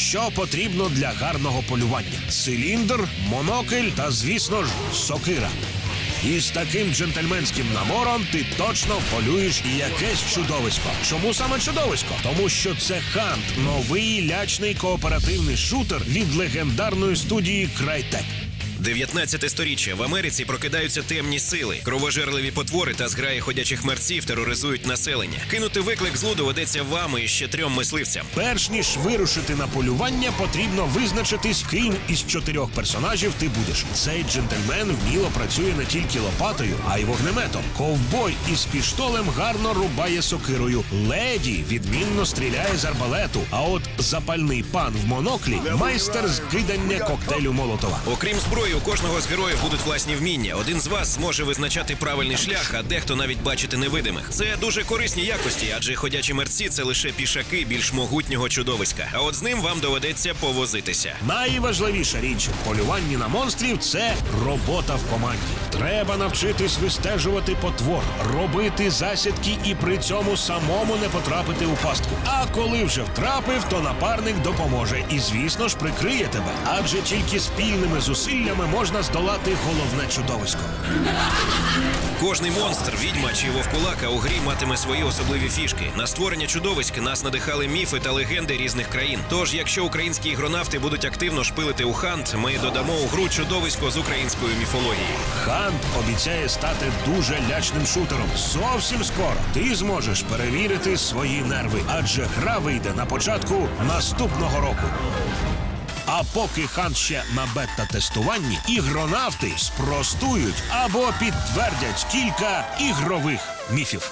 що потрібно для гарного полювання: циліндр, монокль та, звісно ж, сокира. І з таким джентльменським набором ти точно полюєш якесь чудовисько. Чому саме чудовисько? Тому що це Хант, новий лячний кооперативний шутер від легендарної студії Крайтек. 19 сторіччя в Америці прокидаються темні сили. Кровожерливі потвори та зграї ходячих мерців тероризують населення. Кинути виклик злу доведеться вам і ще трьом мисливцям. Перш ніж вирушити на полювання, потрібно визначитись, ким із чотирьох персонажів ти будеш. Цей джентльмен вміло працює не тільки лопатою, а й вогнеметом. Ковбой із піштолем гарно рубає сокирою. Леді відмінно стріляє з арбалету. А от запальний пан в моноклі майстер з кидання коктейлю Молотова. Окрім зброї, у кожного з героїв будуть власні вміння. Один з вас зможе визначати правильний шлях, а дехто навіть бачити невидимих. Це дуже корисні якості, адже ходячі мерці це лише пішаки більш могутнього чудовиська. А от з ним вам доведеться повозитися. Найважливіша річ в полюванні на монстрів це робота в команді. Треба навчитись вистежувати потвор, робити засідки і при цьому самому не потрапити у пастку. А коли вже втрапив, то напарник допоможе і, звісно ж, прикриє тебе. Адже тільки спільними зусиллями можна здолати головне чудовисько. Кожний монстр, відьма чи вовкулака у грі матиме свої особливі фішки. На створення чудовиськ нас надихали міфи та легенди різних країн. Тож, якщо українські ігронавти будуть активно шпилити у хант, ми додамо у гру чудовисько з української міфології. Хант обіцяє стати дуже лячним шутером. Зовсім скоро ти зможеш перевірити свої нерви, адже гра вийде на початку наступного року. А поки хан ще на бета-тестуванні, ігронавти спростують або підтвердять кілька ігрових міфів.